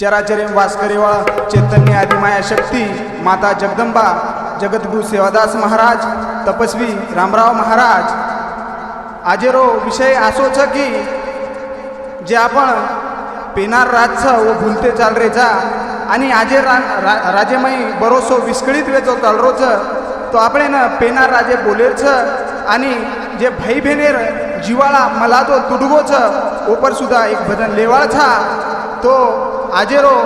चराचरे वास्करेवाळ चैतन्य आदिमाया शक्ती माता जगदंबा जगद्गुरु सेवादास महाराज तपस्वी रामराव महाराज। आजेरो विषय असोच की जे आपण पेनार राजचा व भुलते चालरे जा आणि आजे रा, रा राजेमयी बरोसो विस्कळीत वेचो चालरोच तो आपण पेनार राजे बोलेरच आणि जे भाई भेनेर जिवाळा मला तो तुडगोच ओपर सुद्धा एक भजन लेवाळचा तो आजेरो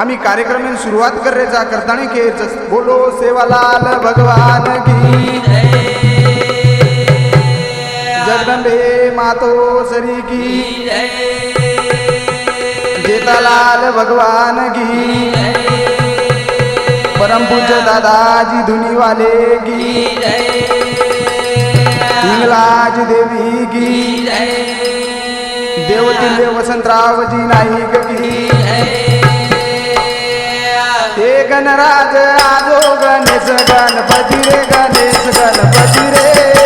आम्ही कार्यक्रम सुरुवात कर रेचा करताना के बोलो सेवालाल भगवान की जगदंबे मातो सरी की जेतालाल भगवान की परम पूज्य दादाजी धुनी वाले की हिंगलाज देवी की देवतिल्य वसंतरावजी नाईक की हे गणराज आजो गणेश गणपती रे गणेश गणपती रे.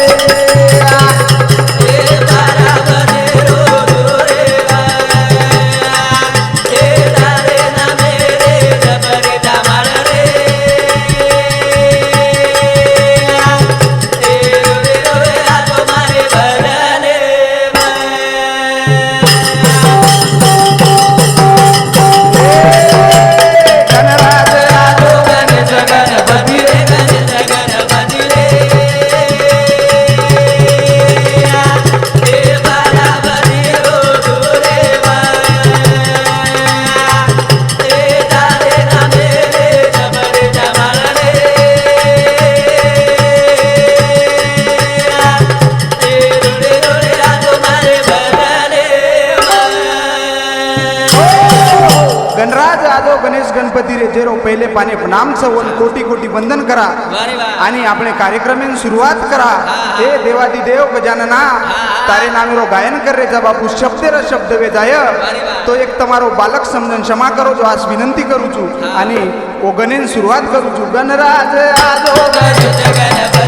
करा आणि આપણે कार्यक्रम सुरुवात करा हे देवादी देव गजानना તારે નામેરો ગાયન કરે જા બાપુ શબ્દેર શબ્દ વેજાય તો એક તમારો બાલક સમજન ક્ષમા કરો છો આજ વિનંતી કરું છું અને ઓ ગણેન શરૂઆત કરું છું ગણરાજ આજો ગણ પાર્વતી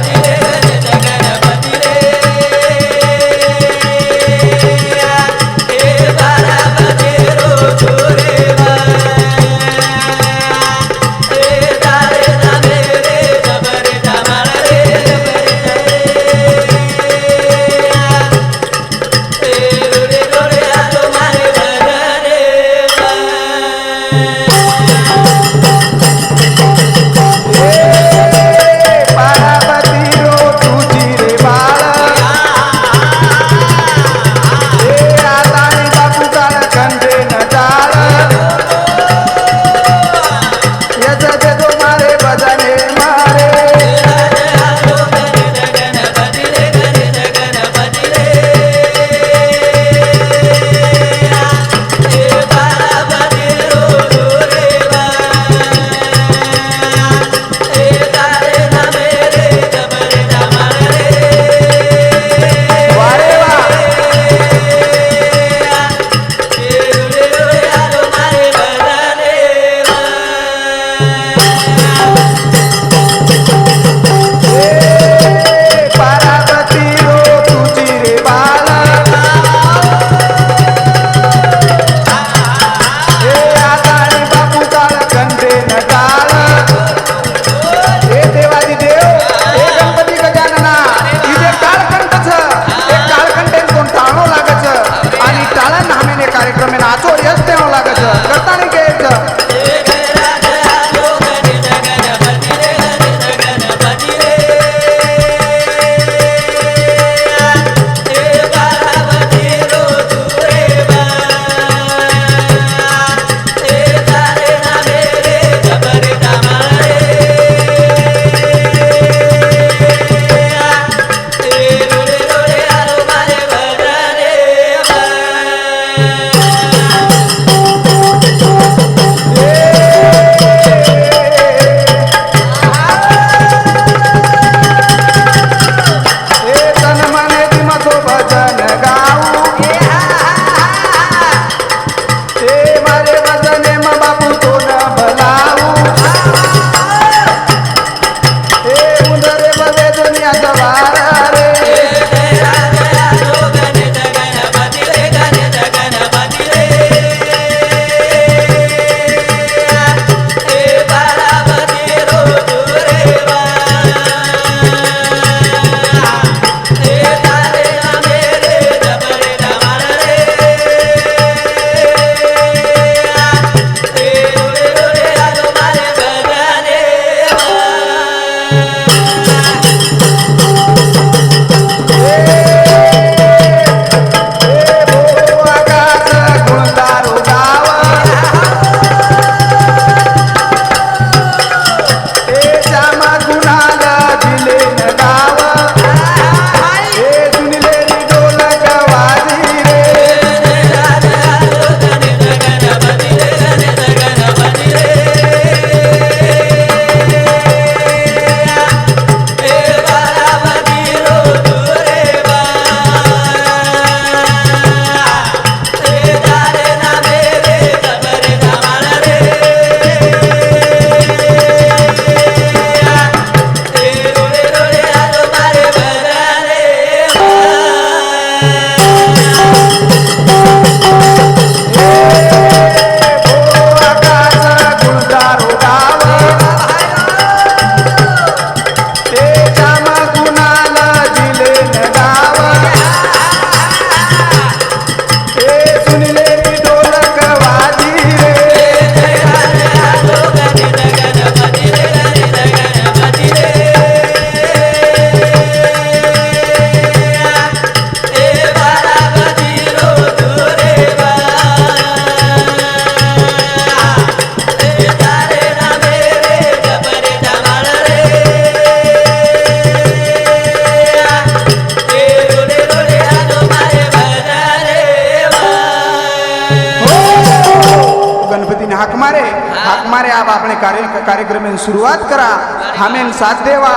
साचदेवा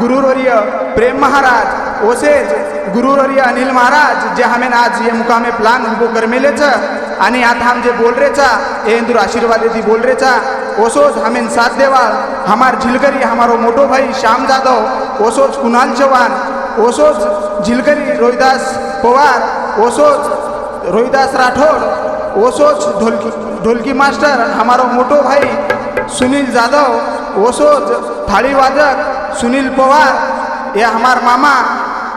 गुरुवर्य प्रेम महाराज ओसेज गुरुवर्य अनिल महाराज जे हमें आज ये मुकामे प्लान उनको कर मिले आणि आता हम जे बोल रेचा ये इंदुर आशीर्वाद दी बोल रेचा ओसोज हमें साथ देवा हमार झिलकरी हमारो मोटो भाई श्याम जाधव ओसोज कुणाल चौहान ओसोज झिलकरी रोहिदास पवार ओसोज रोहिदास राठौड़ ओसोज ढोलकी ढोलकी मास्टर हमारो मोटो भाई सुनील जाधव ओसोज थालीवादक सुनील पवार हे हमार मामा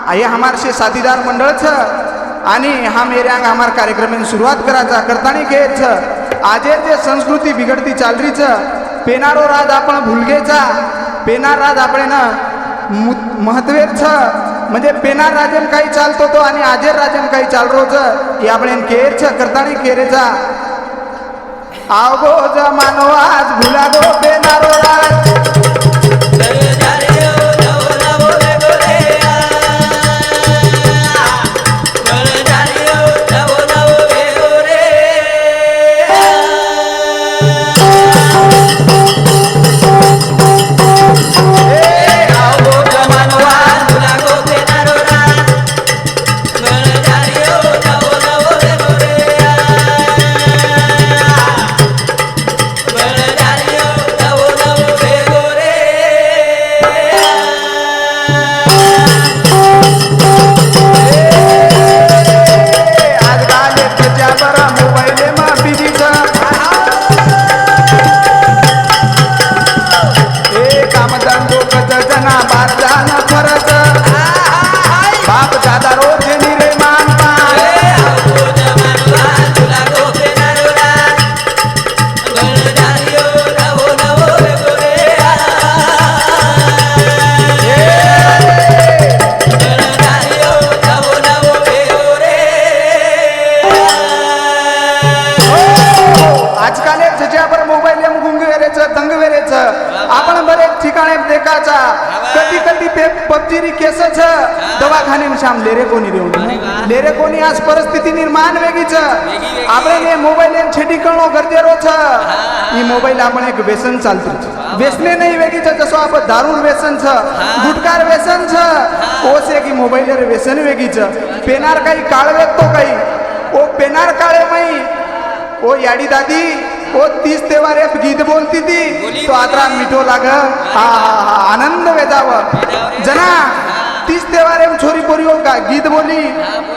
हे हमारसे साथीदार मंडळच छ आणि हा मेऱ्यांग हमार कार्यक्रमाने सुरुवात करायचा करताना घेत छ आजे जे संस्कृती बिघडती चालरीच छ पेनारो राज आपण भुलगेचा पेनार राज आपण महत्वे छ म्हणजे पेनार राजेन काही चालतो तो आणि आजेर राजन काही चालरो छ हे आपण केरच छ करताना केरेचा आवगो जमानो आज भुला गो बेनारो राज એ મોબાઈલ આપણે એક વ્યસન ચાલતું છે વ્યસને નહીં વેગી છે જસો આપણે દારૂ વ્યસન છે ગુટકાર વ્યસન છે ઓસે की મોબાઈલ વ્યસન વેગી છે પેનાર કઈ કાળવે તો કઈ ओ पेनार काळे मई ओ याडी दादी ओ तीस तेवार एक गीत बोलती ती तो आता मिठो लाग हा हा हा आनंद वेदाव जना तीस तेवार एम छोरी पोरी ओ का गीत बोली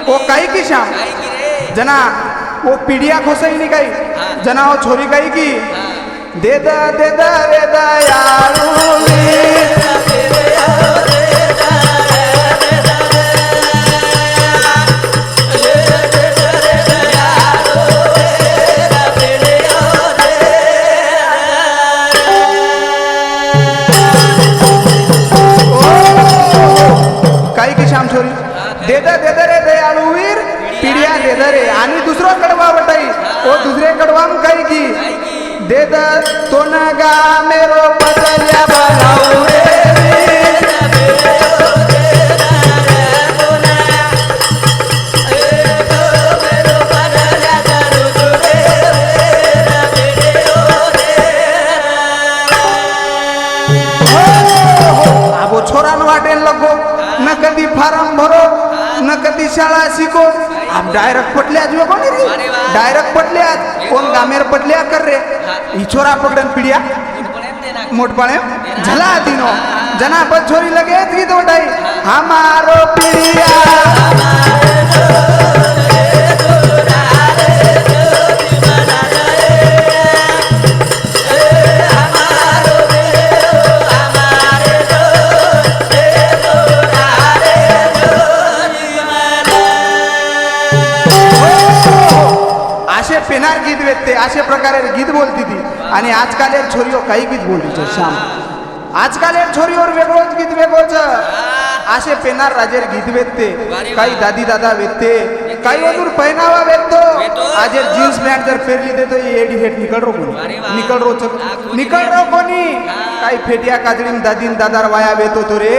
ओ काही की श्याम जना ओ पिढिया खोसई नी काही जना ओ छोरी काही की? दे द दे द रे दयाळू काही की श्याम छोरी? दे द दे द रे दयाळू वीर। दे रे. आणि दुसरं कडवा वटाई ओ दुसरे कडवाम काही की? देत द तो गा मेरो पतल्या बनाऊ रे. छोरान वाटेल लगो. न कधी फारम भरो न कधी शाळा शिको. डायरेक्ट पटल्या जो कोणी रे. डायरेक्ट पटल्या कोण गामेर पटल्या कर रे. छोरा पकडन पिढ्या. मोठपणे झाला दिनो. जना पण छोरी लगेच गीत वटाई हमारो पिढिया. असे प्रकारे गीत बोलती ती. आणि आजकाल एक छोरीओ काही गीत बोलती श्याम. आजकाल एक छोरीवर वेगळंच गीत वेगळंच. असे पेनार राजेर गीत वेदते काही दादी दादा वेचते काही अजून पहिनावा आज जीन्स पॅन्ट जर पेरली देतो एडी फेट निकल रो कोणी. निकल रो चक कोणी निकल. रो कोणी. काही फेटिया काजळीन दादीन दादार वाया वेतो तो रे.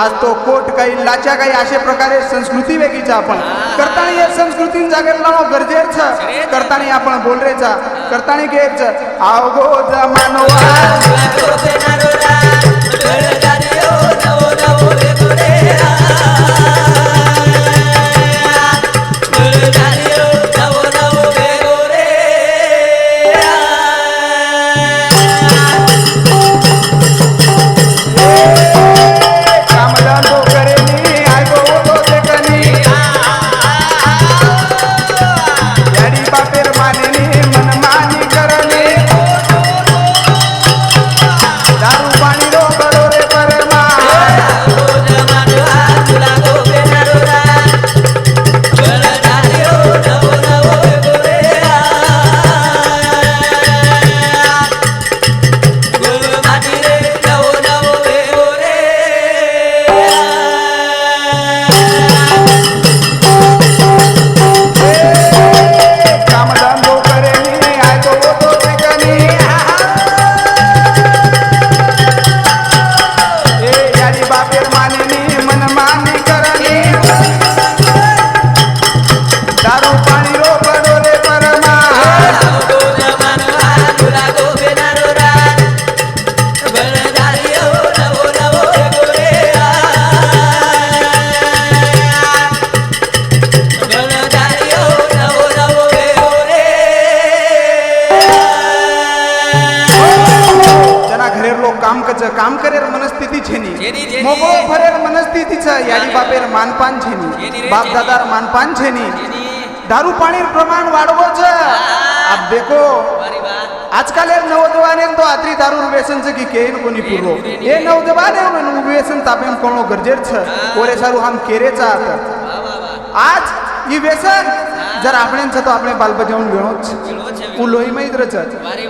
आज तो कोट काही लाच्या काही अशा प्रकारे संस्कृती वेगळीचा आपण. करताना या संस्कृतीन जागेर लावणं गरजेचं गरजेचं. करताना आपण बोलरेचा करताना घ्यायचं आवगो जमानवा काम कच काम करेर मनस्थिती छेनी. छेनी, छेनी. मोगो फरेर मनस्थितीचं याडी बापेर मानपान छेनी. छेनी रे, बाप छेनी. दादार मानपान छेनी. दारू पाणीर प्रमाण वाढवोच अब देखो आजकाल एक नौजवान तो आत्री दारू व्यसन की केन कोणी पूर्व. हे नौजवान आहे व्यसन तापेम कोणो गरजेच ओरे सारू हम केरेचा आता आज ही व्यसन जर आपण तो आपण बालबजावून घेणोच उलोही मैत्रच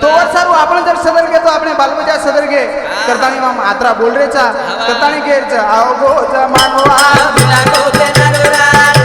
तो वर सारू आपण जर सदर घेतो आपण बालबजा सदर घे करतानी मग आत्रा बोल रेचा करतानी घ्यायचं आओ गो जमानवा शहरीच्या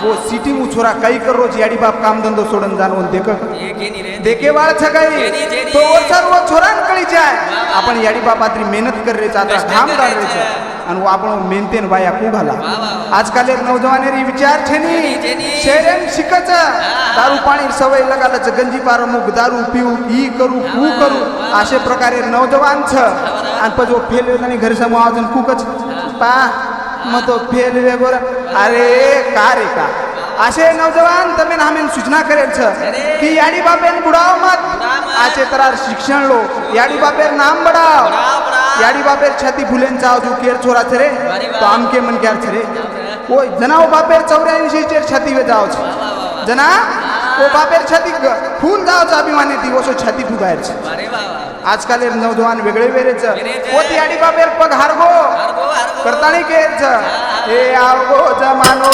सिटी मु छोरा काही कर काम धंदो सोडन जाणवून देख। देखे वाळ छगाई। Jenny, jenny. तो सर्व छोरान कळी जाय वा, वा. आपण याडी बाप आत्री मेहनत कर रे आता घाम करायचं. काढायचं आणि वो आपण मेहनतेन बाया वा, वा. आजकाल एक नौजवानेरी विचार छेनी जेनी, जेनी. शेरेन शिकच दारू पाणी सवय लगालच गंजी पार मुग दारू पिऊ ही करू। कू करू असे प्रकारे नौजवान छ। आणि पण जो फेल आणि घरी समोर अजून कुकच पा। मग तो फेल वेगोर अरे का रे का? असे नौजवान तमेन हमेन सूचना करेल छ. की याडी बापेन बुडाव मत. आचे तरार शिक्षण लो. याडी बापेर नाम बडाव. याडी बापेर छाती फुलेन चाव जो केर छोरा छे रे. हम के मन केर छरे रे. ओ जनाव बापेर 84 चेर छाती वे जाव छ. जना ओ बापेर छाती खून जाव छ अभिमानी दिवसो छाती फुगायर छ. अरे बाबा आजकाल नौजवान वेगळे वेरेच वेरेच. ओ याडी बाबेर पग हारगो. हरगो हरगो. करताणी केच हे आवगो जमानो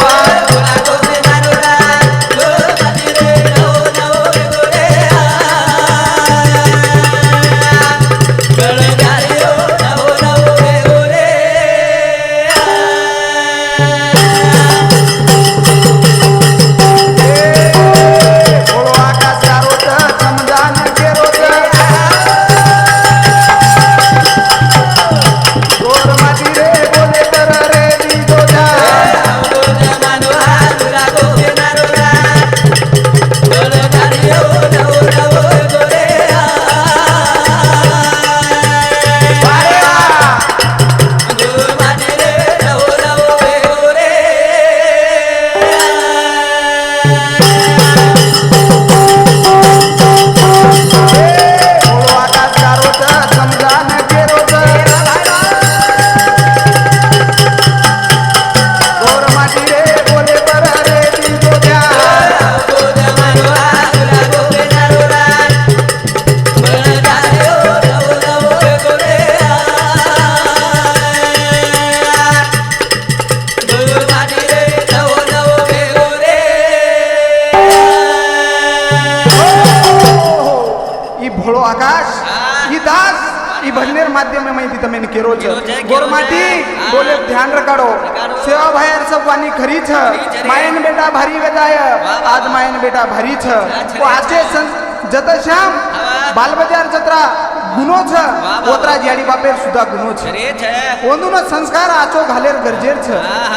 ध्यान रखाडो। सेवा बाहेर सब वाणी खरी खरीच मायन बेटा भारी वेदाय। आज मायन बेटा भारी छ। आजचे संत जत श्याम बाल बालबजार जत्रा छ। ओतरा याडी बापेर सुद्धा गुनोच ओंदून संस्कार आचो घालेर गरजेर छ।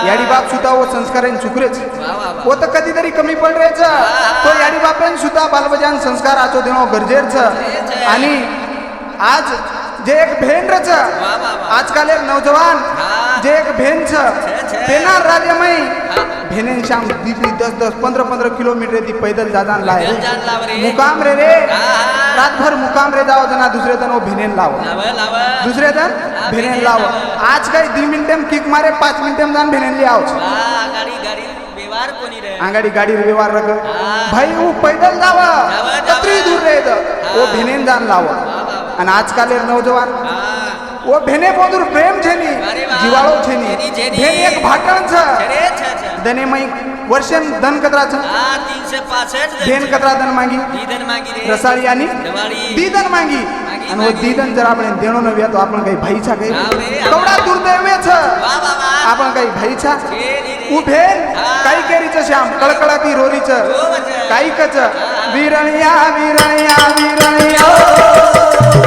याडी बाप सुद्धा व संस्कारेन चुकरेच व कदी तरी कमी पडरेच तो याडी बापेन बाल बालबजान संस्कार आचो देणं गरजेच आणि आज जे एक भेन वाह. आजकाल एक नौजवान. जे एक भेन. पेनार राज्यमय हा. भेनेन शाम दीदी दस दस पंद्रह पंद्रह किलोमीटर दी पैदल जादान लाय. मुकाम रे रे. रातभर मुकाम रे जाओ जना दुसरे दिन वो भेनेन लाव दुसरे दिन हा, भेनेन लाव. आज काही दी मिनिटेम किक मारे पाच मिनिटेम जान भेनेन ली आव आंगाडी गाडी व्यवहार रग हा. भाई वो पैदल जाव जावं, कत्री जावं. दूर रे वो भेनेन जान लाव અને આજકાલે નવજવાન ઓ ભેને પોદુર પ્રેમ છે ની જીવાળો છે ની ભેન એક ભાટણ છે દને મય વર્ષે ધન કતરા છે આ 365 ભેન કતરા ધન માંગી દીધન માંગી રે રસાળિયાની દીધન માંગી અને ઓ દીધન જરા આપણે દેણો ન વ્યા તો આપણ કઈ ભાઈ છા કઈ કવડા દુર્દૈવે છે આપણ કઈ ભાઈ છે ઉભે કઈ કેરી છે શ્યામ કળકળાતી રોરી છે કઈ કચ વીરણિયા વીરણિયા વીરણિયા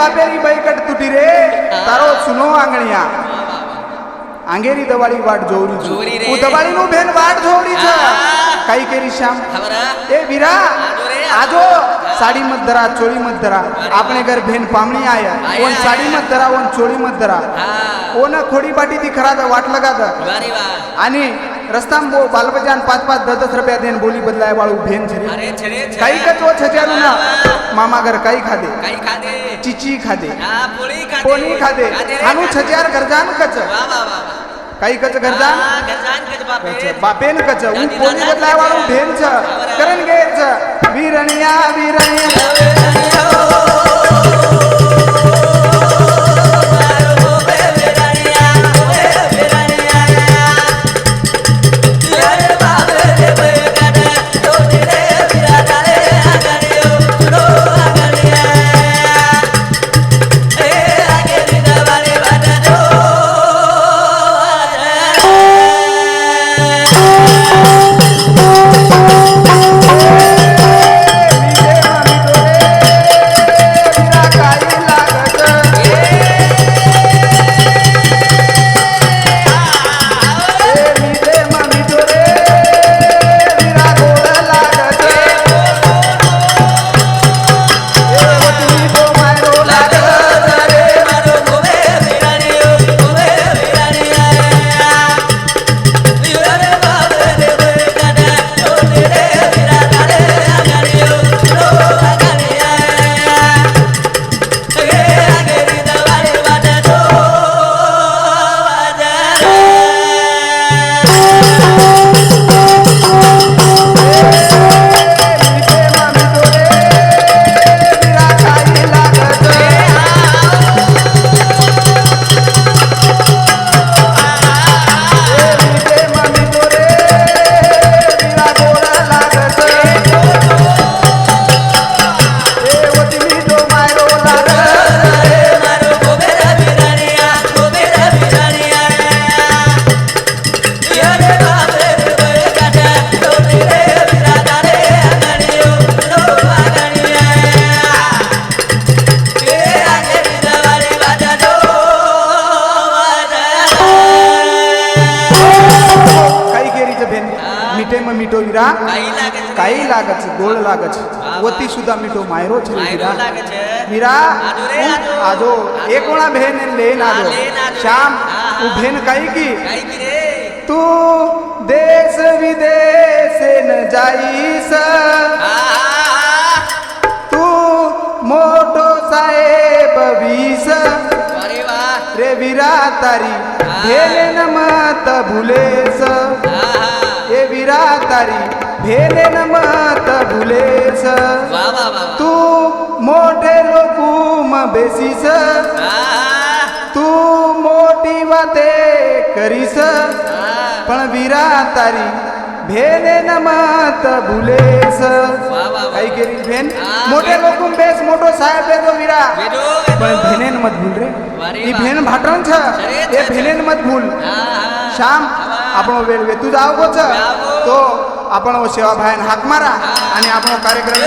બાપેરી બૈકટ તૂટી રે. તારો સુનો આંગણિયા. આંગેરી દવાળી વાટ જોવરી જોવરી રે. હું દવાળી નું બેન વાટ જોવરી છે. કઈ કેરી શ્યામ? એ વીરા આજો સાડી મત ધરા ચોરી મત ધરા આપણે ઘર બેન પામણી આયા. ઓન સાડી મત ધરા ઓન ચોરી મત ધરા ઓન ખોડી બાટી થી ખરા વાટ લગાતા. आणि રસ્તામાં બહુ બાલબજાન પાંચ પાંચ દસ દસ રૂપિયા દઈને બોલી બદલાય વાળું ભેન છે રે અરે છરે કઈ કચો છચારું ના મામા ઘર કઈ ખાધે કઈ ખાધે ચીચી ખાધે હા પોળી ખાધે પોની ખાધે ખાધે રે, આનું ખાધે. છચાર ગરજાન કચ વાહ વાહ વાહ વાહ. કઈ કચ ગરજાન હા, ગરજાન કચ બાપે. કચ બાપેન કચ હું દાદી પોની દાદા બદલાય વાળું કચ. ભેન છે બરાબર. કરન ગે છે વીરણિયા વીરણિયા ગોળ લાગે છે વાહ. ઓતી સુધા મીઠો માયરો છે રે માયરો વીરા લાગે છે વીરા આજો રે, આજો. આજો એક વણા બહેન લેન આજો હા, લેન આજો. શ્યામ હા, હા. હું બહેન કાઈ કી કાઈ કી રે તું દેશ વિદેશ ન જાઈશ હા હા તું મોટો સાહેબ વીસ અરે વાહ રે વીરા તારી હા. ભેલે ન મત ભૂલેશ હા હા એ લોકોમાં બેસીશ હા તું મોટી વાતે કરીશ હા પણ વીરા તારી ભેલે ન મત ભૂલેશ વાહ વાહ કઈ કેરી બેન હા, મોટે બેન. લોકો બેસ મોટો સાહેબ બેસો વીરા વેડો પણ વેડો ભેને મત ભૂલ રે વારે ઈ વાહ. ભેન ભાટણ છે અરે એ છે, ભેને મત ભૂલ હા હા શ્યામ આવા. આપણો વેળ વેતું જ આવવો છે આવો. તો આપણો સેવા ભાઈ હાક મારા અને આપણો કાર્યક્રમ